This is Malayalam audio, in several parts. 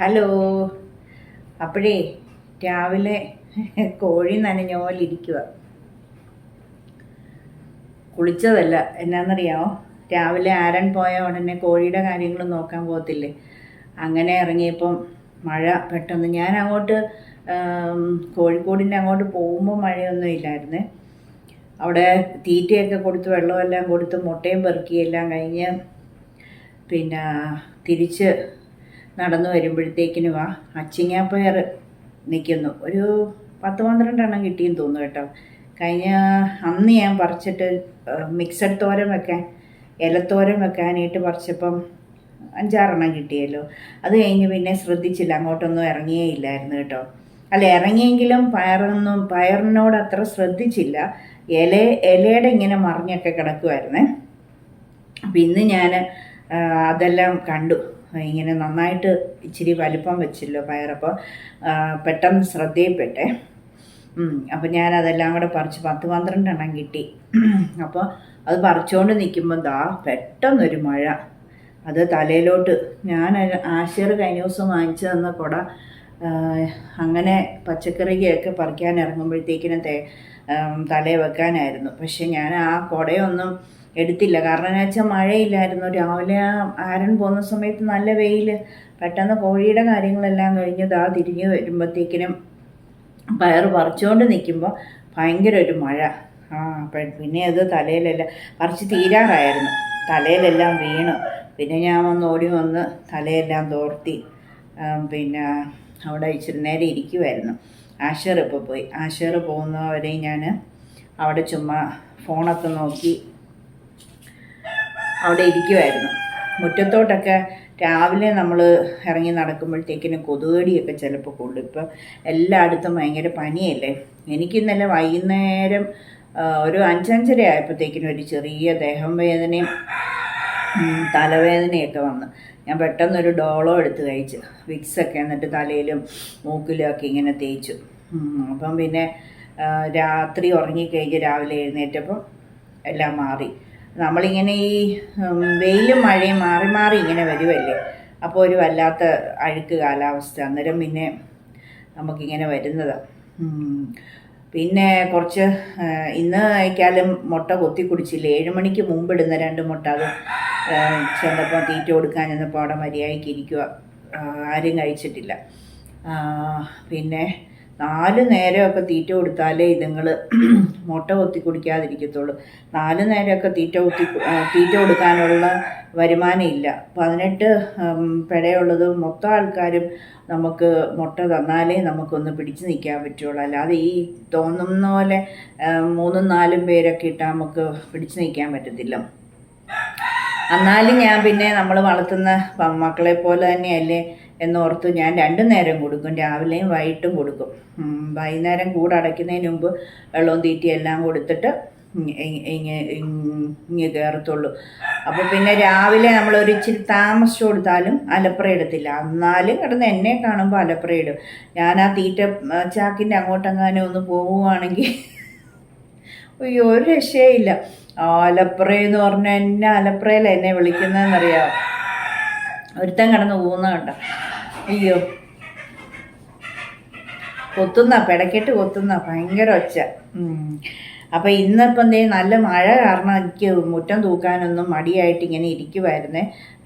ഹലോ. അപ്പോഴേ രാവിലെ കോഴി നനഞ്ഞോലിരിക്കുക കുളിച്ചതല്ല. എന്നാന്നറിയാമോ രാവിലെ ആരൻ പോയ ഉടനെ കോഴിയുടെ കാര്യങ്ങൾ നോക്കാൻ പോകത്തില്ലേ? അങ്ങനെ ഇറങ്ങിയപ്പം മഴ പെട്ടെന്ന് ഞാൻ അങ്ങോട്ട് കോഴിക്കോടിന്റെ അങ്ങോട്ട് പോകുമ്പോൾ മഴയൊന്നും ഇല്ലായിരുന്നേ. അവിടെ തീറ്റയൊക്കെ കൊടുത്ത് വെള്ളമെല്ലാം കൊടുത്ത് മുട്ടയും പെറുക്കിയെല്ലാം കഴിഞ്ഞ് പിന്നെ തിരിച്ച് നടന്നു വരുമ്പോഴത്തേക്കിനും ആ അച്ചിങ്ങാപ്പയർ നിൽക്കുന്നു ഒരു പത്ത് പന്ത്രണ്ടെണ്ണം കിട്ടിയെന്ന് തോന്നുന്നു കേട്ടോ. കഴിഞ്ഞ അന്ന് ഞാൻ പറിച്ചിട്ട് മിക്സഡ് തോരൻ വെക്കാൻ ഇലത്തോരൻ വെക്കാനായിട്ട് പറിച്ചപ്പം അഞ്ചാറെണ്ണം കിട്ടിയല്ലോ. അത് കഴിഞ്ഞ് പിന്നെ ശ്രദ്ധിച്ചില്ല അങ്ങോട്ടൊന്നും ഇറങ്ങിയേ ഇല്ലായിരുന്നു കേട്ടോ. അല്ല ഇറങ്ങിയെങ്കിലും പയറൊന്നും പയറിനോട് അത്ര ശ്രദ്ധിച്ചില്ല. ഇല ഇലയുടെ ഇങ്ങനെ മറിഞ്ഞൊക്കെ കിടക്കുമായിരുന്നേ അപ്പം ഇന്ന് ഞാൻ അതെല്ലാം കണ്ടു. ഇങ്ങനെ നന്നായിട്ട് ഇച്ചിരി വലിപ്പം വെച്ചല്ലോ പയറപ്പോൾ പെട്ടെന്ന് ശ്രദ്ധയിൽപ്പെട്ടെ. അപ്പോൾ ഞാൻ അതെല്ലാം കൂടെ പറിച്ച് പത്ത് പന്ത്രണ്ടെണ്ണം കിട്ടി. അപ്പോൾ അത് പറിച്ചുകൊണ്ട് നിൽക്കുമ്പോൾ ദാ പെട്ടെന്നൊരു മഴ. അത് തലയിലോട്ട്. ഞാൻ ആശയർ കഴിഞ്ഞ ദിവസം വാങ്ങിച്ചു തന്ന കുട അങ്ങനെ പച്ചക്കറിയൊക്കെ പറിക്കാൻ ഇറങ്ങുമ്പോഴത്തേക്കിനും തേ തലയിൽ വെക്കാനായിരുന്നു. പക്ഷെ ഞാൻ ആ കുടയൊന്നും എടുത്തില്ല. കാരണം എന്ന് വെച്ചാൽ മഴയില്ലായിരുന്നു. രാവിലെ ആരൻ പോകുന്ന സമയത്ത് നല്ല വെയിൽ പെട്ടെന്ന് കോഴിയുടെ കാര്യങ്ങളെല്ലാം കഴിഞ്ഞ് ദാ തിരിഞ്ഞ് വരുമ്പോഴത്തേക്കിനും പയർ പറിച്ചുകൊണ്ട് നിൽക്കുമ്പോൾ ഭയങ്കര ഒരു മഴ. ആ പിന്നെ അത് തലയിലെല്ലാം പറിച്ച് തീരാറായിരുന്നു. തലയിലെല്ലാം വീണു. പിന്നെ ഞാൻ വന്ന് ഓടി വന്ന് തലയെല്ലാം തോർത്തി. പിന്നെ അവിടെ ഇച്ചിരി നേരം ഇരിക്കുമായിരുന്നു ആഷർ ഇപ്പോൾ പോയി. ആഷർ പോകുന്നവരെയും ഞാൻ അവിടെ ചുമ്മാ ഫോണൊക്കെ നോക്കി അവിടെ ഇരിക്കുമായിരുന്നു മുറ്റത്തോട്ടൊക്കെ രാവിലെ നമ്മൾ ഇറങ്ങി നടക്കുമ്പോഴത്തേക്കിന് കൊതുകടിയൊക്കെ ചിലപ്പോൾ കൊള്ളും ഇപ്പം എല്ലായിടത്തും ഭയങ്കര പനിയല്ലേ? എനിക്ക് ഇന്നലെ വൈകുന്നേരം ഒരു അഞ്ചഞ്ചര ആയപ്പോഴത്തേക്കിനും ഒരു ചെറിയ ദേഹം വേദനയും തലവേദനയൊക്കെ വന്ന്. ഞാൻ പെട്ടെന്നൊരു ഡോളോ എടുത്ത് കഴിച്ചു. വിക്സൊക്കെ എന്നിട്ട് തലയിലും മൂക്കിലും ഒക്കെ ഇങ്ങനെ തേച്ചു. അപ്പം പിന്നെ രാത്രി ഉറങ്ങിക്കഴിഞ്ഞ് രാവിലെ എഴുന്നേറ്റപ്പം എല്ലാം മാറി. നമ്മളിങ്ങനെ ഈ വെയിലും മഴയും മാറി മാറി ഇങ്ങനെ വരുമല്ലേ അപ്പോൾ ഒരു വല്ലാത്ത അഴുക്ക് കാലാവസ്ഥ. അന്നേരം പിന്നെ നമുക്കിങ്ങനെ വരുന്നത്. പിന്നെ കുറച്ച് ഇന്ന് അയക്കാലും മുട്ട കൊത്തി കുടിച്ചില്ല? ഏഴ് മണിക്ക് മുമ്പ് ഇടുന്ന രണ്ട് മുട്ട. അത് ചെന്നപ്പോൾ തീറ്റ കൊടുക്കാൻ ചെന്നപ്പോൾ അവിടെ മര്യാദയ്ക്ക് ഇരിക്കുക ആരും കഴിച്ചിട്ടില്ല. പിന്നെ നാല് നേരമൊക്കെ തീറ്റ കൊടുത്താലേ ഇതുങ്ങൾ മുട്ട കൊത്തി കുടിക്കാതിരിക്കത്തുള്ളൂ. നാല് നേരമൊക്കെ തീറ്റ കുത്തി തീറ്റ കൊടുക്കാനുള്ള വരുമാനം ഇല്ല. പതിനെട്ട് പിഴയുള്ളത് മൊത്തം ആൾക്കാരും നമുക്ക് മുട്ട തന്നാലേ നമുക്കൊന്ന് പിടിച്ചു നിൽക്കാൻ പറ്റുള്ളൂ. അല്ലാതെ ഈ തോന്നുന്ന പോലെ മൂന്നും നാലും പേരൊക്കെ ഇട്ടാൽ നമുക്ക് പിടിച്ചു നിൽക്കാൻ പറ്റത്തില്ല. എന്നാലും ഞാൻ പിന്നെ നമ്മൾ വളർത്തുന്ന മക്കളെ പോലെ തന്നെയല്ലേ എന്നോർത്ത് ഞാൻ രണ്ടു നേരം കൊടുക്കും. രാവിലെയും വൈകിട്ടും കൊടുക്കും. വൈകുന്നേരം കൂടടയ്ക്കുന്നതിന് മുമ്പ് വെള്ളവും തീറ്റയും എല്ലാം കൊടുത്തിട്ട് ഇങ്ങ- കയറത്തുള്ളൂ. അപ്പോൾ പിന്നെ രാവിലെ നമ്മൾ ഒരു ഇച്ചിരി താമസിച്ചു കൊടുത്താലും അലപ്പുറ ഇടത്തില്ല. എന്നാലും കിടന്ന് എന്നെ കാണുമ്പോൾ അലപ്പുറ ഇടും. ഞാൻ ആ തീറ്റ ചാക്കിന്റെ അങ്ങോട്ടെങ്ങാനും ഒന്ന് പോവുകയാണെങ്കിൽ അയ്യോ ഒരു രക്ഷയില്ല ആലപ്ര എന്ന് പറഞ്ഞാൽ എന്നെ ആലപ്രയിൽ എന്നെ വിളിക്കുന്നതെന്നറിയാം ഒരുത്തൻ കിടന്ന് പോകുന്ന കണ്ട? അയ്യോ. കൊത്തുന്ന പിടക്കിട്ട് കൊത്തുന്ന ഭയങ്കര ഒച്ച. അപ്പോൾ അപ്പൊ ഇന്നിപ്പം എന്തേ നല്ല മഴ കാരണം എനിക്ക് മുറ്റം തൂക്കാനൊന്നും മടിയായിട്ട് ഇങ്ങനെ ഇരിക്കുമായിരുന്നേ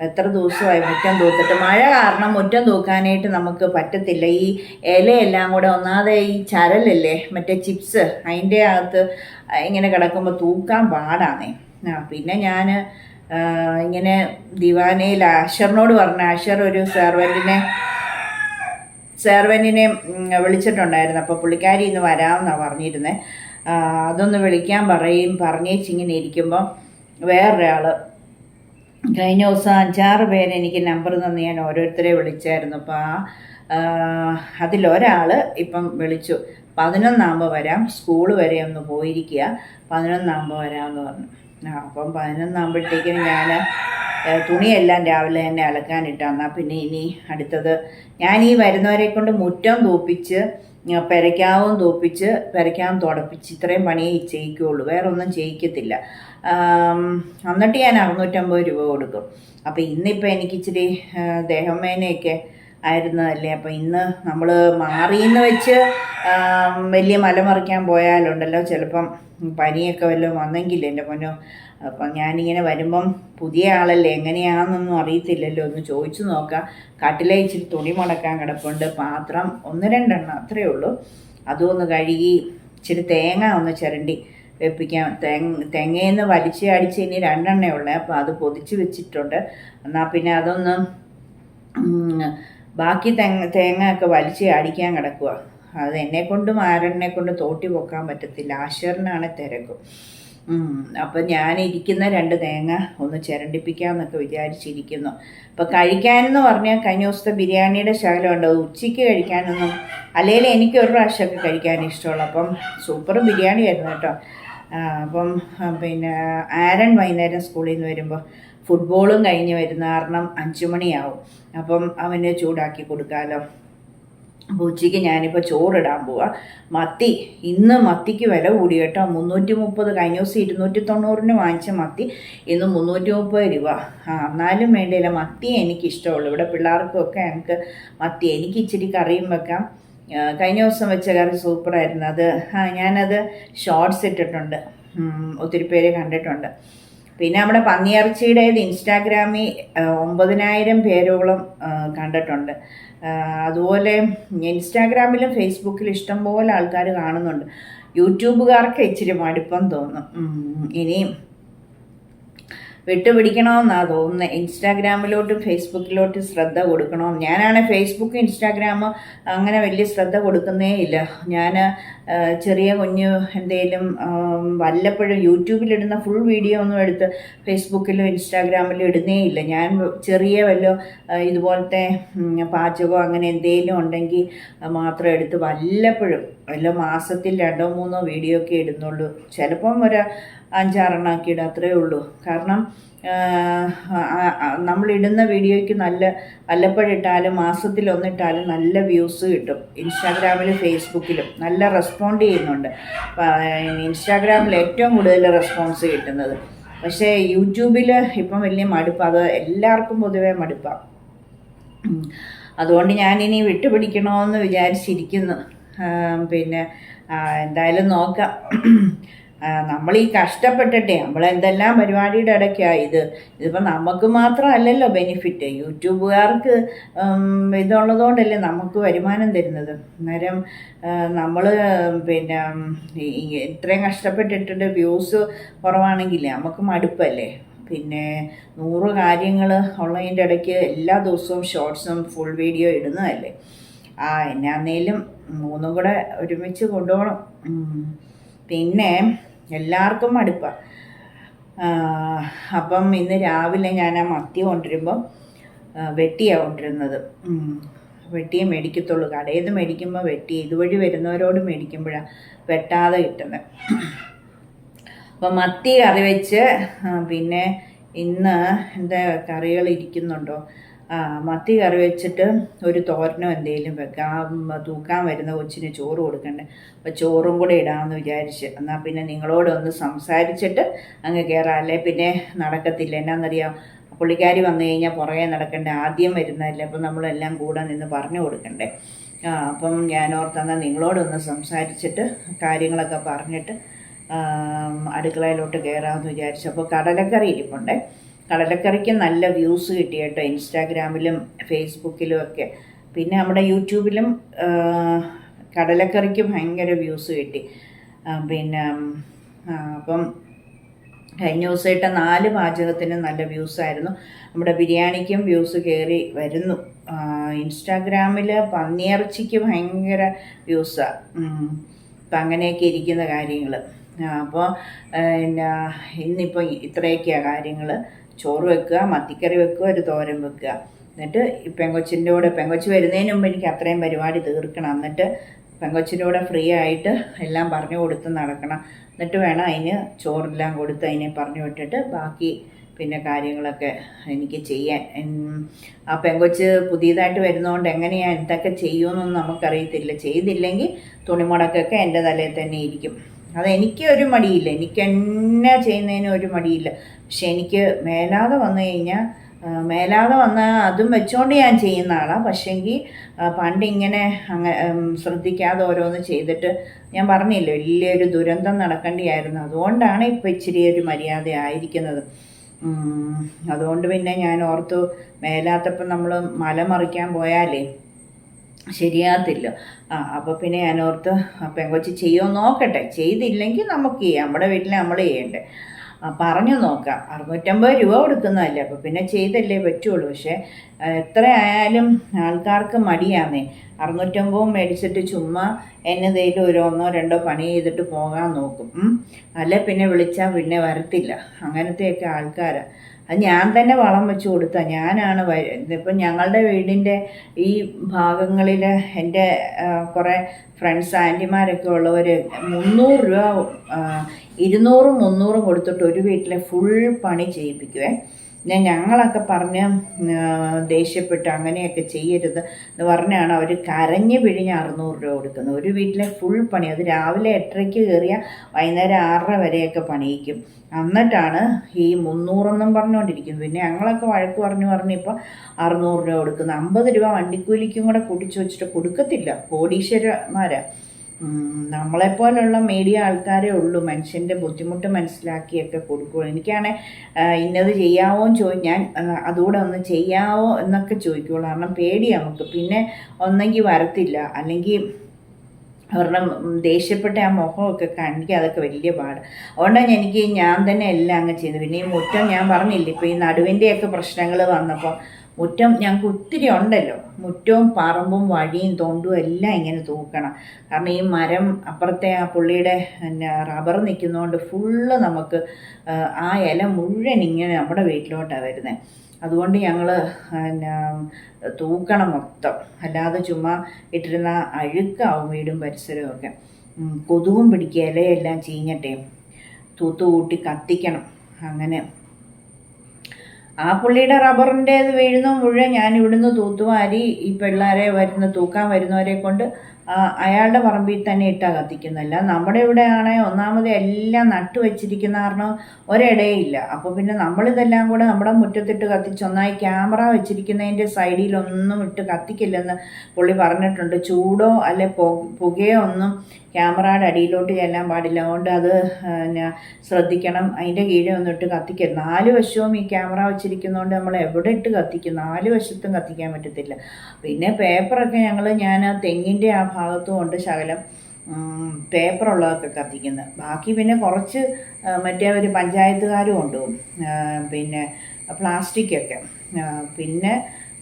എത്ര ദിവസമായി മുറ്റം തൂത്തിട്ട്. മഴ കാരണം മുറ്റം തൂക്കാനായിട്ട് നമുക്ക് പറ്റത്തില്ല. ഈ ഇലയെല്ലാം കൂടെ ഒന്നാതെ ഈ ചരലല്ലേ മറ്റേ ചിപ്സ് അതിന്റെ അകത്ത് ഇങ്ങനെ കിടക്കുമ്പോൾ തൂക്കാൻ പാടാണേ ആ പിന്നെ ഞാൻ ഇങ്ങനെ ദിവാനയിൽ ആഷറിനോട് പറഞ്ഞു ആഷർ ഒരു സെർവന്റിനെ സെർവന്റിനെ വിളിച്ചിട്ടുണ്ടായിരുന്നു. അപ്പോൾ പുള്ളിക്കാരി ഇന്ന് വരാമെന്നാണ് പറഞ്ഞിരുന്നത് അതൊന്ന് വിളിക്കാൻ പറയും. പറഞ്ഞേച്ചിങ്ങനെ ഇരിക്കുമ്പം വേറൊരാൾ കഴിഞ്ഞ ദിവസം അഞ്ചാറ് പേര് എനിക്ക് നമ്പർ തന്ന് ഞാൻ ഓരോരുത്തരെ വിളിച്ചായിരുന്നു. അപ്പോൾ ആ അതിലൊരാൾ ഇപ്പം വിളിച്ചു. പതിനൊന്നാകുമ്പോൾ വരാം. സ്കൂൾ വരെ ഒന്ന് പോയിരിക്കുക. പതിനൊന്നാകുമ്പോൾ വരാമെന്ന് പറഞ്ഞു. അപ്പം പതിനൊന്നാകുമ്പോഴത്തേക്കും ഞാൻ തുണിയെല്ലാം രാവിലെ തന്നെ അലക്കാനിട്ട് എന്നാൽ പിന്നെ ഇനി അടുത്തത് ഞാൻ ഈ വരുന്നവരെ കൊണ്ട് മുറ്റം തൂപ്പിച്ച് പെരയ്ക്കാവും തൂപ്പിച്ച് പെരയ്ക്കാവും തുടപ്പിച്ച് ഇത്രയും പണിയേ ചെയ്യിക്കുകയുള്ളൂ വേറെ ഒന്നും ചെയ്യിക്കത്തില്ല എന്നിട്ട് ഞാൻ അറുന്നൂറ്റമ്പത് രൂപ കൊടുക്കും. അപ്പോൾ ഇന്നിപ്പോൾ എനിക്ക് ഇച്ചിരി വേനയൊക്കെ ആയിരുന്നതല്ലേ അപ്പോൾ ഇന്ന് നമ്മൾ മാറിയെന്ന് വെച്ച് വലിയ മലമറിക്കാൻ പോയാലുണ്ടല്ലോ. ചിലപ്പം പനിയൊക്കെ വല്ലതും വന്നെങ്കിൽ എന്റെ പൊന്നോ. അപ്പം ഞാനിങ്ങനെ വരുമ്പം പുതിയ ആളല്ലേ എങ്ങനെയാണെന്നൊന്നും അറിയത്തില്ലല്ലോ. ഒന്ന് ചോദിച്ചു നോക്കാം. കട്ടിലെ ഇച്ചിരി തുണി മുടക്കാൻ കിടപ്പുണ്ട്. പാത്രം ഒന്ന് രണ്ടെണ്ണം അത്രയേ ഉള്ളൂ. അതും ഒന്ന് കഴുകി ഇച്ചിരി തേങ്ങ ഒന്ന് ചിരണ്ടി വെപ്പിക്കാം. തേങ്ങ തേങ്ങയെന്ന് വലിച്ച് അടിച്ച് ഇനി രണ്ടെണ്ണേ ഉള്ളേ. അപ്പോൾ അത് പൊതിച്ച് വെച്ചിട്ടുണ്ട്. എന്നാൽ പിന്നെ അതൊന്ന് ബാക്കി തേങ്ങ തേങ്ങ ഒക്കെ വലിച്ച് അടിക്കാൻ കിടക്കുക അത് എന്നെ കൊണ്ടും ആരെണ്ണെ കൊണ്ട് തോട്ടി പൊക്കാൻ പറ്റത്തില്ല. ആശറിനാണ് തിരക്കും. അപ്പം ഞാൻ ഇരിക്കുന്ന രണ്ട് തേങ്ങ ഒന്ന് ചിരണ്ടിപ്പിക്കാമെന്നൊക്കെ വിചാരിച്ചിരിക്കുന്നു. അപ്പം കഴിക്കാനെന്ന് പറഞ്ഞാൽ കഴിഞ്ഞ ദിവസത്തെ ബിരിയാണിയുടെ ശകലമുണ്ട്. ഉച്ചയ്ക്ക് കഴിക്കാനൊന്നും അല്ലെങ്കിൽ എനിക്ക് ഒരു പ്രാവശ്യമൊക്കെ കഴിക്കാൻ ഇഷ്ടമുള്ളൂ. അപ്പം സൂപ്പർ ബിരിയാണി ആയിരുന്നു കേട്ടോ. അപ്പം പിന്നെ ആരൻ വൈകുന്നേരം സ്കൂളിൽ നിന്ന് വരുമ്പോൾ ഫുട്ബോളും കഴിഞ്ഞ് വരുന്ന കാരണം അഞ്ചു മണിയാവും. അപ്പം അവന് ചൂടാക്കി കൊടുക്കാമല്ലോ അപ്പോൾ ഉച്ചയ്ക്ക് ഞാനിപ്പോൾ ചോറിടാൻ പോവാ. മത്തി ഇന്ന് മത്തിക്ക് വില കൂടി കേട്ടോ. മുന്നൂറ്റി മുപ്പത് കഴിഞ്ഞ ദിവസം ഇരുന്നൂറ്റി തൊണ്ണൂറിന് വാങ്ങിച്ച മത്തി ഇന്ന് മുന്നൂറ്റി മുപ്പത് രൂപ. ആ എന്നാലും വേണ്ടിയില്ല. മത്തി എനിക്കിഷ്ടമുള്ളൂ. ഇവിടെ പിള്ളേർക്കൊക്കെ എനിക്ക് മത്തി എനിക്ക് ഇച്ചിരി കറിയും വെക്കാം. കഴിഞ്ഞ ദിവസം വെച്ച കറി സൂപ്പറായിരുന്നു. അത് ഞാനത് ഷോർട്സ് ഇട്ടിട്ടുണ്ട്. ഒത്തിരി പേര് കണ്ടിട്ടുണ്ട്. പിന്നെ നമ്മുടെ പന്നിയിറച്ചിയുടേത് ഇൻസ്റ്റാഗ്രാമിൽ ഒമ്പതിനായിരം പേരോളം കണ്ടിട്ടുണ്ട്. അതുപോലെ ഇൻസ്റ്റാഗ്രാമിലും ഫേസ്ബുക്കിലും ഇഷ്ടംപോലെ ആൾക്കാർ കാണുന്നുണ്ട്. യൂട്യൂബുകാർക്ക് ഇച്ചിരി മടുപ്പം തോന്നും. ഇനിയും വിട്ടുപിടിക്കണമെന്നാണ് തോന്നുന്നത് ഇൻസ്റ്റാഗ്രാമിലോട്ടും ഫേസ്ബുക്കിലോട്ടും ശ്രദ്ധ കൊടുക്കണം. ഞാനാണെങ്കിൽ ഫേസ്ബുക്ക് ഇൻസ്റ്റാഗ്രാം അങ്ങനെ വലിയ ശ്രദ്ധ കൊടുക്കുന്നേ ഇല്ല. ഞാൻ ചെറിയ കുഞ്ഞ് എന്തെങ്കിലും വല്ലപ്പോഴും യൂട്യൂബിലിടുന്ന ഫുൾ വീഡിയോ ഒന്നും എടുത്ത് ഫേസ്ബുക്കിലും ഇൻസ്റ്റാഗ്രാമിലും ഇടുന്നേ ഇല്ല. ഞാൻ ചെറിയ വല്ല ഇതുപോലത്തെ പാചകമോ അങ്ങനെ എന്തെങ്കിലും ഉണ്ടെങ്കിൽ മാത്രം എടുത്ത് വല്ലപ്പോഴും വല്ല മാസത്തിൽ രണ്ടോ മൂന്നോ വീഡിയോ ഒക്കെ ഇടുന്നുള്ളൂ. ചിലപ്പം ഒരു അഞ്ചാറെണ്ണം ഒക്കെ ഇടും അത്രയേ ഉള്ളൂ. കാരണം നമ്മളിടുന്ന വീഡിയോയ്ക്ക് നല്ല വല്ലപ്പോഴിട്ടാലും മാസത്തിലൊന്നിട്ടാലും നല്ല വ്യൂസ് കിട്ടും. ഇൻസ്റ്റാഗ്രാമിലും ഫേസ്ബുക്കിലും നല്ല റെസ്പോണ്ട് ചെയ്യുന്നുണ്ട്. ഇൻസ്റ്റാഗ്രാമിൽ ഏറ്റവും കൂടുതൽ റെസ്പോൺസ് കിട്ടുന്നത്. പക്ഷേ യൂട്യൂബിൽ ഇപ്പം വലിയ മടുപ്പ്. അത് എല്ലാവർക്കും പൊതുവേ മടുപ്പാണ് അതുകൊണ്ട് ഞാനിനി വിട്ടുപിടിക്കണമെന്ന് വിചാരിച്ചിരിക്കുന്നു. പിന്നെ എന്തായാലും നോക്കാം. നമ്മൾ ഈ കഷ്ടപ്പെട്ടിട്ടേ നമ്മൾ എന്തെല്ലാം പരിപാടിയുടെ ഇടയ്ക്കാണ് ഇത്. ഇതിപ്പോൾ നമുക്ക് മാത്രം അല്ലല്ലോ ബെനിഫിറ്റ്. യൂട്യൂബുകാർക്ക് ഇതുള്ളതുകൊണ്ടല്ലേ നമുക്ക് വരുമാനം തരുന്നത്. അന്നേരം നമ്മൾ പിന്നെ ഇത്രയും കഷ്ടപ്പെട്ടിട്ട് വ്യൂസ് കുറവാണെങ്കിൽ നമുക്ക് മടുപ്പല്ലേ? പിന്നെ നൂറ് കാര്യങ്ങൾ ഉള്ളതിന്റെ ഇടയ്ക്ക് എല്ലാ ദിവസവും ഷോർട്സും ഫുൾ വീഡിയോ ഇടുന്നതല്ലേ? ആ എന്നാന്നേലും മൂന്നും കൂടെ ഒരുമിച്ച് കൊണ്ടുപോകണം പിന്നെ എല്ലാവർക്കും മടുപ്പാണ് അപ്പം ഇന്ന് രാവിലെ ഞാൻ ആ മത്തി കൊണ്ടുവരുമ്പം വെട്ടിയാണ് കൊണ്ടുവരുന്നത്. ഉം. വെട്ടിയേ മേടിക്കത്തുള്ളൂ. കടയിൽ നിന്ന് മേടിക്കുമ്പോൾ വെട്ടി ഇതുവഴി വരുന്നവരോട് മേടിക്കുമ്പോഴാണ് വെട്ടാതെ കിട്ടുന്നത് അപ്പം മത്തി കറി വെച്ച് പിന്നെ ഇന്ന് എന്താ കറികൾ ഇരിക്കുന്നുണ്ടോ? മത്തി കറി വെച്ചിട്ട് ഒരു തോരനോ എന്തെങ്കിലും വെക്കാം. തൂക്കാൻ വരുന്ന കൊച്ചിന് ചോറ് കൊടുക്കണ്ടേ? അപ്പോൾ ചോറും കൂടെ ഇടാമെന്ന് വിചാരിച്ച്. എന്നാൽ പിന്നെ നിങ്ങളോടൊന്ന് സംസാരിച്ചിട്ട് അങ്ങ് കയറാം അല്ലേ? പിന്നെ നടക്കത്തില്ല. എന്നാന്നറിയാം? പുള്ളിക്കാരി വന്നു കഴിഞ്ഞാൽ പുറകെ നടക്കണ്ടേ? ആദ്യം വരുന്നതല്ലേ. അപ്പം നമ്മളെല്ലാം കൂടെ നിന്ന് പറഞ്ഞു കൊടുക്കണ്ടേ? അപ്പം ഞാൻ ഓർത്തെന്നാൽ നിങ്ങളോടൊന്ന് സംസാരിച്ചിട്ട് കാര്യങ്ങളൊക്കെ പറഞ്ഞിട്ട് അടുക്കളയിലോട്ട് കയറാമെന്ന് വിചാരിച്ചു. അപ്പോൾ കടലക്കറി ഇരിപ്പുണ്ടേ? കടലക്കറിക്ക് നല്ല വ്യൂസ് കിട്ടി കേട്ടോ. ഇൻസ്റ്റാഗ്രാമിലും ഫേസ്ബുക്കിലും ഒക്കെ. പിന്നെ നമ്മുടെ യൂട്യൂബിലും കടലക്കറിക്ക് ഭയങ്കര വ്യൂസ് കിട്ടി. പിന്നെ അപ്പം കഴിഞ്ഞ ദിവസമായിട്ട് നാല് പാചകത്തിന് നല്ല വ്യൂസ് ആയിരുന്നു. നമ്മുടെ ബിരിയാണിക്കും വ്യൂസ് കയറി വരുന്നു. ഇൻസ്റ്റാഗ്രാമിൽ പന്നിയിറച്ചിക്ക് ഭയങ്കര വ്യൂസാണ് അപ്പം അങ്ങനെയൊക്കെ ഇരിക്കുന്ന കാര്യങ്ങൾ അപ്പോൾ പിന്നെ ഇന്നിപ്പോൾ ഇത്രയൊക്കെയാണ് കാര്യങ്ങൾ ചോറ് വെക്കുക മത്തിക്കറി വെക്കുക ഒരു തോരൻ വെക്കുക. എന്നിട്ട് ഈ പെങ്കൊച്ചിന്റെ കൂടെ പെങ്കൊച്ച് വരുന്നതിന് മുമ്പ് എനിക്ക് അത്രയും പരിപാടി തീർക്കണം. എന്നിട്ട് പെങ്കൊച്ചിന്റെ കൂടെ ഫ്രീ ആയിട്ട് എല്ലാം പറഞ്ഞു കൊടുത്ത് നടക്കണം. എന്നിട്ട് വേണം അതിന് ചോറെല്ലാം കൊടുത്ത് അതിനെ പറഞ്ഞു വിട്ടിട്ട് ബാക്കി പിന്നെ കാര്യങ്ങളൊക്കെ എനിക്ക് ചെയ്യാൻ. ആ പെങ്കൊച്ച് പുതിയതായിട്ട് വരുന്നതുകൊണ്ട് എങ്ങനെയാണ് എന്തൊക്കെ ചെയ്യുമെന്നൊന്നും നമുക്കറിയത്തില്ല. ചെയ്തില്ലെങ്കിൽ തുണിമുടക്കൊക്കെ എന്റെ തലയിൽ തന്നെ ഇരിക്കും. അതെനിക്ക് ഒരു മടിയില്ല. എനിക്ക് എന്നെ ചെയ്യുന്നതിന് ഒരു മടിയില്ല. പക്ഷെ എനിക്ക് മേലാതെ വന്നു കഴിഞ്ഞാൽ മേലാതെ വന്ന് അതും വെച്ചുകൊണ്ട് ഞാൻ ചെയ്യുന്ന ആളാണ് പക്ഷേങ്കിൽ പണ്ടിങ്ങനെ അങ്ങ ശ്രദ്ധിക്കാതെ ഓരോന്ന് ചെയ്തിട്ട് ഞാൻ പറഞ്ഞില്ലേ വലിയൊരു ദുരന്തം നടക്കേണ്ടിയായിരുന്നു. അതുകൊണ്ടാണ് ഇപ്പോൾ ഇച്ചിരി ഒരു മര്യാദ ആയിരിക്കുന്നത്. അതുകൊണ്ട് പിന്നെ ഞാൻ ഓർത്തു മേലാത്തപ്പം നമ്മൾ മല മറിക്കാൻ പോയാലേ ശരിയാകത്തില്ല. ആ അപ്പോൾ പിന്നെ ഞാൻ ഓർത്ത് പെങ്കൊച്ചി ചെയ്യുമോ നോക്കട്ടെ. ചെയ്തില്ലെങ്കിൽ നമുക്ക് ചെയ്യാം. നമ്മുടെ വീട്ടിൽ നമ്മൾ ചെയ്യണ്ടേ. പറഞ്ഞു നോക്കാം. അറുന്നൂറ്റമ്പത് രൂപ കൊടുക്കുന്നതല്ലേ? അപ്പോൾ പിന്നെ ചെയ്തല്ലേ പറ്റുള്ളൂ. പക്ഷേ എത്ര ആയാലും ആൾക്കാർക്ക് മടിയാന്നേ. അറുന്നൂറ്റമ്പതും മേടിച്ചിട്ട് ചുമ്മാ എന്നതേലും ഒരു ഒന്നോ രണ്ടോ പണി ചെയ്തിട്ട് പോകാൻ നോക്കും. അല്ലെ പിന്നെ വിളിച്ചാൽ പിന്നെ വരത്തില്ല. അങ്ങനത്തെയൊക്കെ ആൾക്കാരാണ് അത് ഞാൻ തന്നെ വളം വെച്ച് കൊടുത്ത. ഞാനാണ് ഇപ്പം ഞങ്ങളുടെ വീടിന്റെ ഈ ഭാഗങ്ങളിൽ എന്റെ കുറേ ഫ്രണ്ട്സ് ആന്റിമാരൊക്കെ ഉള്ളവർ മുന്നൂറ് രൂപ ഇരുന്നൂറും മുന്നൂറും കൊടുത്തിട്ട് ഒരു വീട്ടിലെ ഫുൾ പണി ചെയ്യിപ്പിക്കുവേ. ഞാൻ ഞങ്ങളൊക്കെ പറഞ്ഞ് ദേഷ്യപ്പെട്ട് അങ്ങനെയൊക്കെ ചെയ്യരുത് എന്ന് പറഞ്ഞാണ് അവർ കരഞ്ഞ് പിഴിഞ്ഞ് അറുന്നൂറ് രൂപ കൊടുക്കുന്നത്. ഒരു വീട്ടിലെ ഫുൾ പണി അത് രാവിലെ എട്ടരയ്ക്ക് കയറിയ വൈകുന്നേരം ആറര വരെയൊക്കെ പണിയിക്കും. എന്നിട്ടാണ് ഈ മുന്നൂറെന്നും പറഞ്ഞുകൊണ്ടിരിക്കും പിന്നെ ഞങ്ങളൊക്കെ വഴക്ക് പറഞ്ഞു പറഞ്ഞ് ഇപ്പോൾ അറുന്നൂറ് രൂപ കൊടുക്കുന്നത് അമ്പത് രൂപ വണ്ടിക്കൂലിക്കും കൂടെ കുടിച്ചു വെച്ചിട്ട് കൊടുക്കത്തില്ല. കോടീശ്വരന്മാരാ. ഉം, നമ്മളെപ്പോലുള്ള മീഡിയ ആൾക്കാരെ ഉള്ളൂ. മനുഷ്യന്റെ ബുദ്ധിമുട്ട് മനസ്സിലാക്കിയൊക്കെ കൊടുക്കുകയുള്ളൂ എനിക്കാണെ ഇന്നത് ചെയ്യാവോ എന്ന് ചോദി ഞാൻ അതുകൂടെ ഒന്ന് ചെയ്യാവോ എന്നൊക്കെ ചോദിക്കുള്ളൂ. കാരണം പേടി നമുക്ക്. പിന്നെ ഒന്നെങ്കിൽ വരത്തില്ല. അല്ലെങ്കിൽ അവരുടെ ദേഷ്യപ്പെട്ട ആ മുഖമൊക്കെ കാണിക്കുക അതൊക്കെ വലിയ പാട്. അതുകൊണ്ടാണ് എനിക്ക് ഞാൻ തന്നെ എല്ലാം അങ്ങ് ചെയ്തത്. പിന്നെ ഈ മുറ്റം ഞാൻ പറഞ്ഞില്ല ഇപ്പോൾ ഈ നടുവിന്റെയൊക്കെ പ്രശ്നങ്ങൾ വന്നപ്പോൾ മുറ്റം ഞങ്ങൾക്ക് ഒത്തിരി ഉണ്ടല്ലോ. മുറ്റവും പറമ്പും വഴിയും തൊണ്ടും എല്ലാം ഇങ്ങനെ തൂക്കണം. കാരണം ഈ മരം അപ്പുറത്തെ ആ പുള്ളിയുടെ പിന്നെ റബ്ബർ നിൽക്കുന്നതുകൊണ്ട് ഫുള്ള് നമുക്ക് ആ, ഇല മുഴുവൻ ഇങ്ങനെ നമ്മുടെ വീട്ടിലോട്ടാണ് വരുന്നത് അതുകൊണ്ട് ഞങ്ങൾ പിന്നെ തൂക്കണം മൊത്തം. അല്ലാതെ ചുമ്മാ ഇട്ടിരുന്ന അഴുക്കാവും വീടും പരിസരവും ഒക്കെ. കൊതുകും പിടിക്കുക ഇലയെല്ലാം ചീഞ്ഞട്ടെ തൂത്തുകൂട്ടി കത്തിക്കണം. അങ്ങനെ ആ പുള്ളിയുടെ റബ്ബറിന്റേത് വീഴുന്ന മുഴുവൻ ഞാൻ ഇവിടുന്ന് തൂത്തുവാരി ഈ പിള്ളേരെ വരുന്ന തൂക്കാൻ വരുന്നവരെ കൊണ്ട് അയാളുടെ പറമ്പിൽ തന്നെ ഇട്ടാ കത്തിക്കുന്നില്ല നമ്മുടെ ഇവിടെ ആണെങ്കിൽ ഒന്നാമത് എല്ലാം നട്ടു വെച്ചിരിക്കുന്ന കാരണം ഒരിടയില്ല. അപ്പോൾ പിന്നെ നമ്മളിതെല്ലാം കൂടെ നമ്മുടെ മുറ്റത്തിട്ട് കത്തിച്ച് ഒന്നായി ക്യാമറ വെച്ചിരിക്കുന്നതിന്റെ സൈഡിലൊന്നും ഇട്ട് കത്തിക്കില്ലെന്ന് പുള്ളി പറഞ്ഞിട്ടുണ്ട്. ചൂടോ അല്ലെ പുകയോ ഒന്നും ക്യാമറയുടെ അടിയിലോട്ട് ചെല്ലാൻ പാടില്ല. അതുകൊണ്ട് അത് പിന്നെ ശ്രദ്ധിക്കണം. അതിന്റെ കീഴെ ഒന്നും ഇട്ട് കത്തിക്കരുത്. നാല് വശവും ഈ ക്യാമറ വെച്ചിരിക്കുന്നതുകൊണ്ട് നമ്മൾ എവിടെ ഇട്ട് കത്തിക്കും? നാല് വശത്തും കത്തിക്കാൻ പറ്റത്തില്ല. പിന്നെ പേപ്പറൊക്കെ ഞങ്ങൾ ഞാൻ തെങ്ങിന്റെ ആ ഭാഗത്തും ഉണ്ട് ശകലം പേപ്പറുള്ളതൊക്കെ കത്തിക്കുന്നത്. ബാക്കി പിന്നെ കുറച്ച് മറ്റേ ഒരു പഞ്ചായത്തുകാരും ഉണ്ട് പിന്നെ പ്ലാസ്റ്റിക്കൊക്കെ. പിന്നെ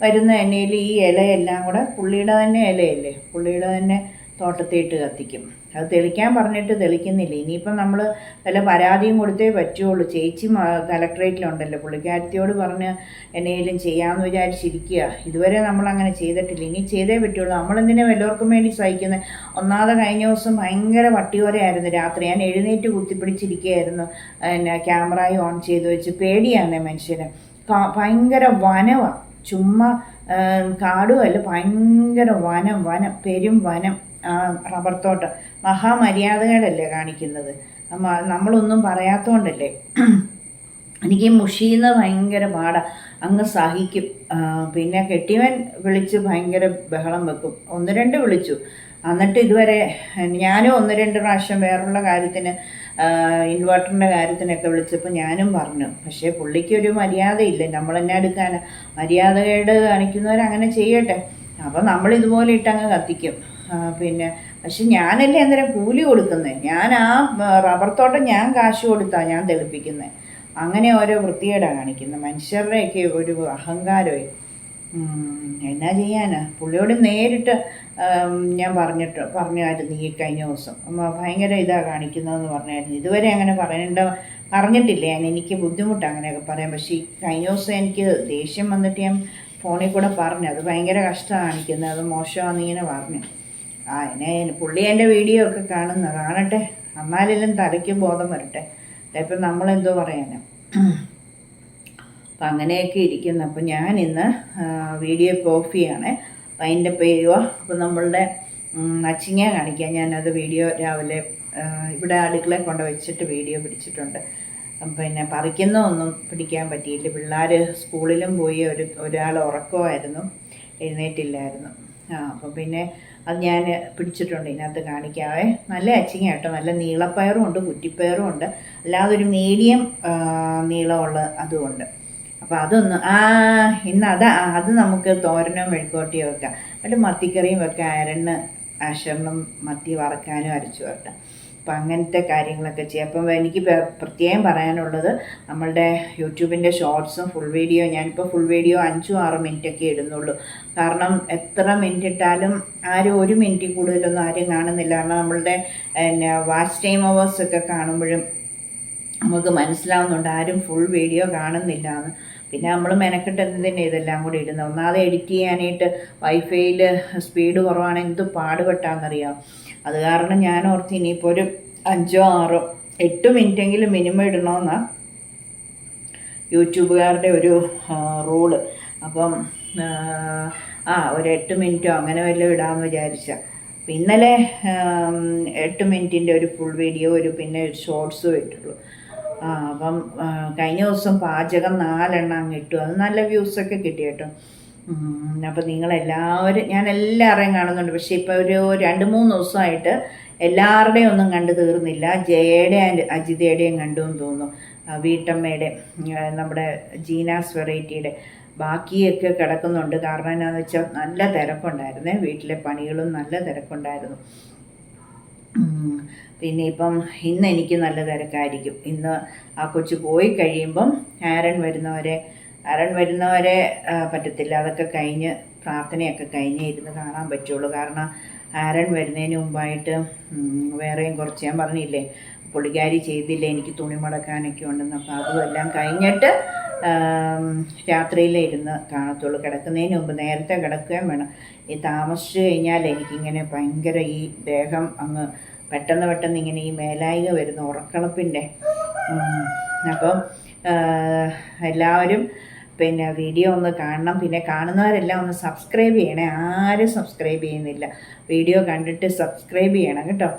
വരുന്ന എണ്ണയിൽ ഈ ഇലയെല്ലാം കൂടെ പുള്ളിയുടെ തന്നെ ഇലയല്ലേ? പുള്ളിയുടെ തന്നെ തോട്ടത്തിയിട്ട് കത്തിക്കും. അത് തെളിക്കാൻ പറഞ്ഞിട്ട് തെളിക്കുന്നില്ല. ഇനിയിപ്പം നമ്മൾ വല്ല പരാതിയും കൊടുത്തേ പറ്റുള്ളൂ. ചേച്ചി കലക്ട്രേറ്റിലുണ്ടല്ലോ. പുള്ളിക്കാരത്തിയോട് പറഞ്ഞ് എന്നെങ്കിലും ചെയ്യാമെന്ന് വിചാരിച്ചിരിക്കുക ഇതുവരെ നമ്മൾ അങ്ങനെ ചെയ്തിട്ടില്ല. ഇനി ചെയ്തേ പറ്റുള്ളൂ. നമ്മളെന്തിനാ വല്ലവർക്കും വേണ്ടി സഹിക്കുന്നത് ഒന്നാമത് കഴിഞ്ഞ ദിവസം ഭയങ്കര വട്ടിയോരയായിരുന്നു രാത്രി. ഞാൻ എഴുന്നേറ്റ് കുത്തിപ്പിടിച്ചിരിക്കുകയായിരുന്നു. പിന്നെ ക്യാമറയും ഓൺ ചെയ്ത് വെച്ച്. പേടിയാണ് മനുഷ്യന്. ഭയങ്കര വനമാണ് ചുമ്മാ കാടുമല്ല ഭയങ്കര വനം വനം പെരും വനം. ആ റബ്ബർ തോട്ടം മഹാമര്യാദകളല്ലേ കാണിക്കുന്നത്. നമ്മളൊന്നും പറയാത്തോണ്ടല്ലേ. എനിക്ക് മുഷീന്ന് ഭയങ്കര പാടാ. അങ്ങ് സഹിക്കും. പിന്നെ കെട്ടിയവൻ വിളിച്ച് ഭയങ്കര ബഹളം വെക്കും. ഒന്ന് രണ്ട് വിളിച്ചു. എന്നിട്ട് ഇതുവരെ ഞാനും ഒന്ന് രണ്ട് പ്രാവശ്യം വേറുള്ള കാര്യത്തിന് ഇൻവെർട്ടറിന്റെ കാര്യത്തിനൊക്കെ വിളിച്ചപ്പോൾ ഞാനും പറഞ്ഞു. പക്ഷേ പുള്ളിക്കൊരു മര്യാദയില്ല. നമ്മളെന്നെ എടുക്കാൻ മര്യാദകേട് കാണിക്കുന്നവരങ്ങനെ ചെയ്യട്ടെ. അപ്പോൾ നമ്മൾ ഇതുപോലെ ഇട്ടങ്ങ് കത്തിക്കും. പിന്നെ പക്ഷെ ഞാനല്ലേ അന്നേരം കൂലി കൊടുക്കുന്നത് ഞാൻ ആ റബ്ബർ തോട്ടം ഞാൻ കാശ് കൊടുത്താ ഞാൻ തെളിപ്പിക്കുന്നത് അങ്ങനെ ഓരോ വൃത്തികേടാണ് കാണിക്കുന്നത് മനുഷ്യരുടെയൊക്കെ ഒരു അഹങ്കാരമേ. ഉം, എന്നാ ചെയ്യാനാ? പുള്ളിയോട് നേരിട്ട് ഞാൻ പറഞ്ഞിട്ട് പറഞ്ഞായിരുന്നു ഈ കഴിഞ്ഞ ദിവസം. ഭയങ്കര ഇതാ കാണിക്കുന്നതെന്ന് പറഞ്ഞായിരുന്നു. ഇതുവരെ അങ്ങനെ പറയേണ്ട അറിഞ്ഞിട്ടില്ല ഞാൻ. എനിക്ക് ബുദ്ധിമുട്ട് അങ്ങനെയൊക്കെ പറയാം പക്ഷേ ഈ കഴിഞ്ഞ ദിവസം എനിക്ക് ദേഷ്യം വന്നിട്ട് ഞാൻ ഫോണിൽ കൂടെ പറഞ്ഞു. അത് ഭയങ്കര കഷ്ടമാണ് കാണിക്കുന്നത് അത് മോശമാണെന്ന് ഇങ്ങനെ പറഞ്ഞു. ആ എന്നെ പുള്ളി എന്റെ വീഡിയോ ഒക്കെ കാണുന്ന കാണട്ടെ. എന്നാലെല്ലാം തലയ്ക്ക് ബോധം വരട്ടെ. ഇപ്പം നമ്മളെന്തോ പറയാനാ അപ്പം അങ്ങനെയൊക്കെ ഇരിക്കുന്നു. അപ്പം ഞാൻ ഇന്ന് വീഡിയോ ഓഫ് ചെയ്യാണ്. അപ്പം അതിന്റെ പേരുവ അപ്പം നമ്മളുടെ അച്ചിങ്ങ കാണിക്കാൻ ഞാനത് വീഡിയോ രാവിലെ ഇവിടെ ആളുകളെ കൊണ്ട് വെച്ചിട്ട് വീഡിയോ പിടിച്ചിട്ടുണ്ട്. പിന്നെ പറിക്കുന്ന ഒന്നും പിടിക്കാൻ പറ്റിയില്ല. പിള്ളേർ സ്കൂളിലും പോയി ഒരു ഒരാൾ ഉറക്കമായിരുന്നു. എഴുന്നേറ്റില്ലായിരുന്നു. ആ അപ്പം പിന്നെ അത് ഞാൻ പിടിച്ചിട്ടുണ്ട് ഇതിനകത്ത് കാണിക്കാവേ നല്ല അച്ചിങ്ങ കേട്ടോ. നല്ല നീളപ്പയറും ഉണ്ട് കുറ്റിപ്പയറും ഉണ്ട്. അല്ലാതെ ഒരു മീഡിയം നീളമുള്ള അതുമുണ്ട് അപ്പോൾ അതൊന്ന് ആ ഇന്ന് അത് അത് നമുക്ക് തോരനും മെഴുക്കോട്ടിയും വെക്കാം എന്നിട്ട് മത്തിക്കറിയും വെക്കാം അരണ്ണ് അശർണം മത്തി വറക്കാനും അരച്ചു വെക്കാം അപ്പം അങ്ങനത്തെ കാര്യങ്ങളൊക്കെ ചെയ്യാം. അപ്പം എനിക്ക് പ്ര- പ്രത്യേകം പറയാനുള്ളത് നമ്മളുടെ യൂട്യൂബിന്റെ ഷോർട്സും ഫുൾ വീഡിയോ ഞാനിപ്പോൾ ഫുൾ വീഡിയോ അഞ്ചും ആറും മിനിറ്റൊക്കെ ഇടുന്നുള്ളൂ. കാരണം എത്ര മിനിറ്റ് ഇട്ടാലും ആരും ഒരു മിനിറ്റിൽ കൂടുതലൊന്നും ആരും കാണുന്നില്ല. കാരണം നമ്മളുടെ പിന്നെ വാച്ച് ടൈം അവേഴ്സ് ഒക്കെ കാണുമ്പോഴും നമുക്ക് മനസ്സിലാവുന്നുണ്ട് ആരും ഫുൾ വീഡിയോ കാണുന്നില്ല എന്ന് പിന്നെ നമ്മൾ മെനക്കെട്ട് എന്തിനാ ഇതെല്ലാം കൂടി ഇടുന്നത്? ഒന്നാമത് എഡിറ്റ് ചെയ്യാനായിട്ട് വൈഫൈയിൽ സ്പീഡ് കുറവാണെങ്കിൽ എന്ത് പാടുപെട്ടാന്നറിയാം. അത് കാരണം ഞാൻ ഓർത്ത് ഇനിയിപ്പോൾ ഒരു അഞ്ചോ ആറോ എട്ട് മിനിറ്റെങ്കിലും മിനിമം ഇടണമെന്നാണ് യൂട്യൂബുകാരുടെ ഒരു റൂൾ. അപ്പം ആ, ഒരു എട്ട് മിനിറ്റോ അങ്ങനെ വല്ലതും ഇടാമെന്ന് വിചാരിച്ച. ഇന്നലെ എട്ട് മിനിറ്റിന്റെ ഒരു ഫുൾ വീഡിയോ ഒരു പിന്നെ ഒരു ഷോർട്സും ഇട്ടുള്ളൂ ആ അപ്പം കഴിഞ്ഞ ദിവസം പാചകം നാലെണ്ണം അങ്ങ് ഇട്ടു. അത് നല്ല വ്യൂസൊക്കെ കിട്ടി കേട്ടോ. ഉം, അപ്പം നിങ്ങളെല്ലാവരും ഞാൻ എല്ലാവരെയും കാണുന്നുണ്ട്. പക്ഷേ ഇപ്പോൾ ഒരു രണ്ട് മൂന്ന് ദിവസമായിട്ട് എല്ലാവരുടെയും ഒന്നും കണ്ടു തീർന്നില്ല. ജയയുടെ ആൻഡ് അജിതയുടെയും കണ്ടു എന്ന് തോന്നുന്നു. വീട്ടമ്മയുടെ നമ്മുടെ ജീനാസ് വെറൈറ്റിയുടെ ബാക്കിയൊക്കെ കിടക്കുന്നുണ്ട്. കാരണം എന്നാന്ന് വെച്ചാൽ നല്ല തിരക്കുണ്ടായിരുന്നേ. വീട്ടിലെ പണികളും നല്ല തിരക്കുണ്ടായിരുന്നു. പിന്നെ ഇപ്പം ഇന്ന് എനിക്ക് നല്ല തിരക്കായിരിക്കും. ഇന്ന് ആ കൊച്ചു പോയി കഴിയുമ്പം ആരൻ വരുന്നവരെ ആരൺ വരുന്നവരെ പറ്റത്തില്ല. അതൊക്കെ കഴിഞ്ഞ് പ്രാർത്ഥനയൊക്കെ കഴിഞ്ഞേ ഇരുന്ന് കാണാൻ പറ്റുള്ളൂ. കാരണം ആരൺ വരുന്നതിന് മുമ്പായിട്ട് വേറെയും കുറച്ച് ഞാൻ പറഞ്ഞില്ലേ പുള്ളിക്കാരി ചെയ്തില്ല എനിക്ക് തുണി മടക്കാനൊക്കെ ഉണ്ടെന്ന്. അപ്പോൾ അതുമെല്ലാം കഴിഞ്ഞിട്ട് രാത്രിയിലേ ഇരുന്ന് കാണത്തുള്ളൂ. കിടക്കുന്നതിന് മുമ്പ് നേരത്തെ കിടക്കുകയും വേണം. ഈ താമസിച്ച് കഴിഞ്ഞാൽ എനിക്കിങ്ങനെ ഭയങ്കര ഈ ദേഹം അങ്ങ് പെട്ടെന്ന് പെട്ടെന്ന് ഇങ്ങനെ ഈ മേലായിക വരുന്ന ഉറക്കളപ്പിന്റെ അപ്പം എല്ലാവരും പിന്നെ വീഡിയോ ഒന്ന് കാണണം. പിന്നെ കാണുന്നവരെല്ലാം ഒന്ന് സബ്സ്ക്രൈബ് ചെയ്യണേ. ആരും സബ്സ്ക്രൈബ് ചെയ്യുന്നില്ല. വീഡിയോ കണ്ടിട്ട് സബ്സ്ക്രൈബ് ചെയ്യണം കേട്ടോ.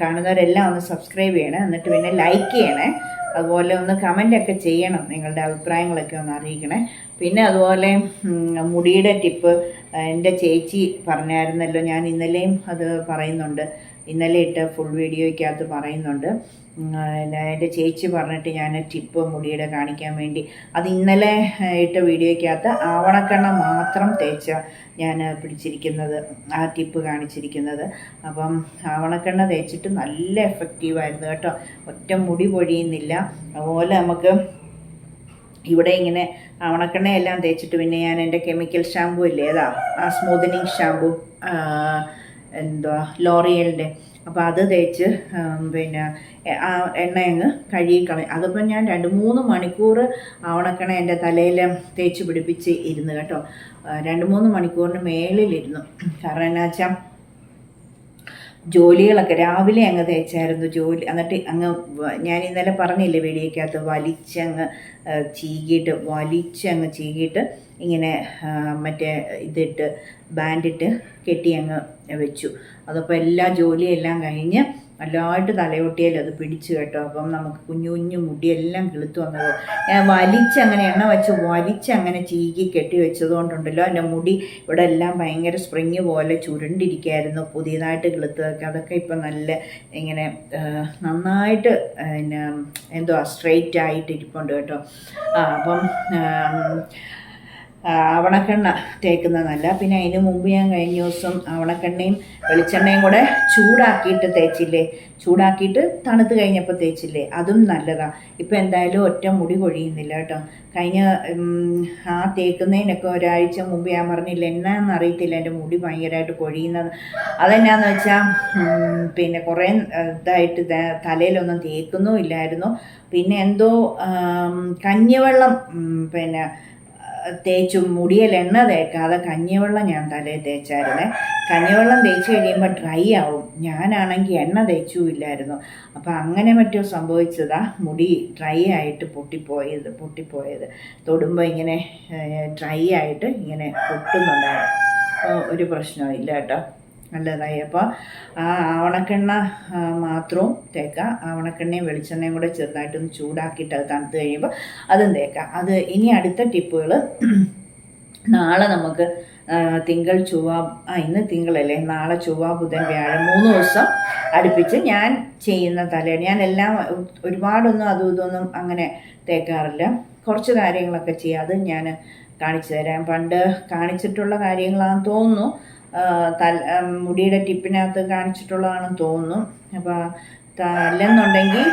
കാണുന്നവരെല്ലാം ഒന്ന് സബ്സ്ക്രൈബ് ചെയ്യണേ. എന്നിട്ട് പിന്നെ ലൈക്ക് ചെയ്യണേ. അതുപോലെ ഒന്ന് കമന്റൊക്കെ ചെയ്യണം. നിങ്ങളുടെ അഭിപ്രായങ്ങളൊക്കെ ഒന്ന് അറിയിക്കണേ. പിന്നെ അതുപോലെ മുടിയുടെ ടിപ്പ് എന്റെ ചേച്ചി പറഞ്ഞായിരുന്നല്ലോ ഞാൻ ഇന്നലെയും അത് പറയുന്നുണ്ട്. ഇന്നലെ ഇട്ട ഫുൾ വീഡിയോയ്ക്കകത്ത് പറയുന്നുണ്ട്. എന്റെ ചേച്ചി പറഞ്ഞിട്ട് ഞാൻ ടിപ്പ് മുടിയുടെ കാണിക്കാൻ വേണ്ടി. അത് ഇന്നലെ ഇട്ട വീഡിയോയ്ക്കകത്ത് ആവണക്കണ്ണ മാത്രം തേച്ച ഞാൻ പിടിച്ചിരിക്കുന്നത് ആ ടിപ്പ് കാണിച്ചിരിക്കുന്നത്. അപ്പം ആവണക്കണ്ണ തേച്ചിട്ട് നല്ല എഫക്റ്റീവായിരുന്നു കേട്ടോ. ഒറ്റ മുടി പൊഴിയുന്നില്ല. അതുപോലെ നമുക്ക് ഇവിടെ ഇങ്ങനെ ആവണക്കെണ്ണയെല്ലാം തേച്ചിട്ട് പിന്നെ ഞാൻ എന്റെ കെമിക്കൽ ഷാമ്പു ഇല്ലേ ഏതാ? ആ സ്മൂത്തനിങ് ഷാമ്പു എന്തുവാ ലോറിയലിന്റെ. അപ്പോൾ അത് തേച്ച് പിന്നെ ആ എണ്ണ അങ്ങ് കഴുകിക്കളയും. അതിപ്പോൾ ഞാൻ രണ്ട് മൂന്ന് മണിക്കൂർ ആവണക്കണ എന്റെ തലയിൽ തേച്ച് പിടിപ്പിച്ച് ഇരുന്ന് കേട്ടോ. രണ്ട് മൂന്ന് മണിക്കൂറിന് മേളിലിരുന്നു. കാരണം എന്നാ വെച്ചാൽ ജോലികളൊക്കെ രാവിലെ അങ്ങ് തേച്ചായിരുന്നു ജോലി. എന്നിട്ട് അങ്ങ് ഞാൻ ഇന്നലെ പറഞ്ഞില്ലേ വെടിയേക്കകത്ത് വലിച്ചങ്ങ് ചീകിയിട്ട് വലിച്ചങ്ങ് ചീകിയിട്ട് ഇങ്ങനെ മറ്റേ ഇതിട്ട് ബാൻഡിട്ട് കെട്ടി അങ്ങ് വെച്ചു. അതപ്പോൾ എല്ലാ ജോലിയെല്ലാം കഴിഞ്ഞ് നല്ലതായിട്ട് തലയൊട്ടിയാൽ അത് പിടിച്ചു കേട്ടോ. അപ്പം നമുക്ക് കുഞ്ഞു കുഞ്ഞു മുടിയെല്ലാം കിളുത്തു വന്നത്. ഞാൻ വലിച്ചങ്ങനെ എണ്ണ വെച്ച് വലിച്ചങ്ങനെ ചീകി കെട്ടി വെച്ചതുകൊണ്ടുണ്ടല്ലോ. എന്റെ മുടി ഇവിടെ എല്ലാം ഭയങ്കര സ്പ്രിങ് പോലെ ചുരുണ്ടിരിക്കുകയായിരുന്നു പുതിയതായിട്ട് കിളുത്തതൊക്കെ. അതൊക്കെ ഇപ്പം നല്ല ഇങ്ങനെ നന്നായിട്ട് പിന്നെ എന്തുവാ സ്ട്രെയിറ്റ് ആയിട്ട് ഇരിപ്പുണ്ട് കേട്ടോ. അപ്പം ആവണക്കെണ്ണ തേക്കുന്നതല്ല. പിന്നെ അതിന് മുമ്പ് ഞാൻ കഴിഞ്ഞ ദിവസം ആവണക്കെണ്ണയും വെളിച്ചെണ്ണയും കൂടെ ചൂടാക്കിയിട്ട് തേച്ചില്ലേ? ചൂടാക്കിയിട്ട് തണുത്ത് കഴിഞ്ഞപ്പോൾ തേച്ചില്ലേ? അതും നല്ലതാണ് ഇപ്പം എന്തായാലും ഒറ്റ മുടി കൊഴിയുന്നില്ല കേട്ടോ. കഴിഞ്ഞ ആ തേക്കുന്നതിനൊക്കെ ഒരാഴ്ച മുമ്പ് ഞാൻ പറഞ്ഞില്ല എന്നാന്ന് അറിയത്തില്ല എന്റെ മുടി ഭയങ്കരമായിട്ട് കൊഴിയുന്നത്. അതെന്നാന്ന് വെച്ചാൽ പിന്നെ കുറേ ഇതായിട്ട് തലയിലൊന്നും തേക്കുന്നും ഇല്ലായിരുന്നു. പിന്നെ എന്തോ കഞ്ഞിവെള്ളം പിന്നെ തേച്ചു മുടിയിൽ എണ്ണ തേക്കാതെ കഞ്ഞിവെള്ളം ഞാൻ തലയിൽ തേച്ചായിരുന്നേ. കഞ്ഞിവെള്ളം തേച്ച് കഴിയുമ്പോൾ ഡ്രൈ ആവും. ഞാനാണെങ്കിൽ എണ്ണ തേച്ചും ഇല്ലായിരുന്നു. അപ്പം അങ്ങനെ മറ്റോ സംഭവിച്ചതാ. മുടി ഡ്രൈ ആയിട്ട് പൊട്ടിപ്പോയത് പൊട്ടിപ്പോയത്. തൊടുമ്പോൾ ഇങ്ങനെ ഡ്രൈ ആയിട്ട് ഇങ്ങനെ പൊട്ടുന്നുണ്ടായിരുന്നു. അപ്പോൾ ഒരു പ്രശ്നവും ഇല്ല കേട്ടോ. നല്ലതായി. അപ്പോൾ ആ ആവണക്കെണ്ണ മാത്രവും തേക്കാം. ആവണക്കെണ്ണയും വെളിച്ചെണ്ണയും കൂടെ ചെറുതായിട്ടൊന്ന് ചൂടാക്കിയിട്ട് അത് തണുത്ത് കഴിയുമ്പോൾ അതും തേക്കാം. അത് ഇനി അടുത്ത ടിപ്പുകൾ നാളെ നമുക്ക് തിങ്കൾ ചൊവ്വ ആ ഇന്ന് തിങ്കളല്ലേ? നാളെ ചൊവ്വ ബുധൻ വ്യാഴം മൂന്ന് ദിവസം അടുപ്പിച്ച് ഞാൻ ചെയ്യുന്ന തലയാണ് ഞാൻ എല്ലാം ഒരുപാടൊന്നും അതും ഇതൊന്നും അങ്ങനെ തേക്കാറില്ല. കുറച്ച് കാര്യങ്ങളൊക്കെ ചെയ്യാതെ ഞാൻ കാണിച്ചു തരാം. പണ്ട് കാണിച്ചിട്ടുള്ള കാര്യങ്ങളാണെന്ന് തോന്നുന്നു. തല മുടിയുടെ ടിപ്പിനകത്ത് കാണിച്ചിട്ടുള്ളതാണ് തോന്നുന്നു. അപ്പോൾ അല്ലെന്നുണ്ടെങ്കിൽ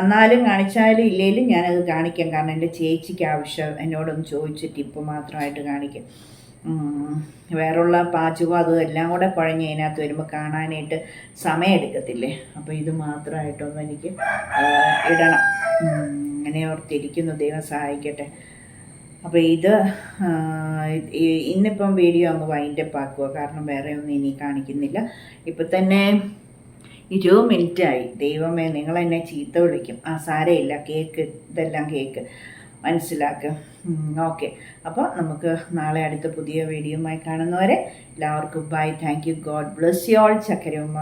എന്നാലും കാണിച്ചാലും ഇല്ലെങ്കിലും ഞാനത് കാണിക്കാം. കാരണം എന്റെ ചേച്ചിക്ക് ആവശ്യം എന്നോടൊന്ന് ചോദിച്ച് ടിപ്പ് മാത്രമായിട്ട് കാണിക്കും. വേറുള്ള പാചകവും അതും എല്ലാം കൂടെ കുഴഞ്ഞ് അതിനകത്ത് വരുമ്പോൾ കാണാനായിട്ട് സമയമെടുക്കത്തില്ലേ? അപ്പോൾ ഇത് മാത്രമായിട്ടൊന്നും എനിക്ക് ഇടണം. അങ്ങനെ ഓർത്തിരിക്കുന്നു. ദൈവം സഹായിക്കട്ടെ. അപ്പോൾ ഇത് ഇന്നിപ്പം വീഡിയോ അങ്ങ് വൈൻഡപ്പ് ആക്കുക കാരണം വേറെ ഒന്നും ഇനി കാണിക്കുന്നില്ല. ഇപ്പം തന്നെ ഇരുപത് മിനിറ്റായി ദൈവമേ നിങ്ങൾ എന്നെ ചീത്ത വിളിക്കും. ആ സാരയില്ല. കേക്ക് ഇതെല്ലാം കേക്ക്. മനസ്സിലാക്കുക ഓക്കെ അപ്പോൾ നമുക്ക് നാളെ അടുത്ത പുതിയ വീഡിയോയുമായി കാണുന്നവരെ എല്ലാവർക്കും bye thank you God bless you all ചക്കരമ്മ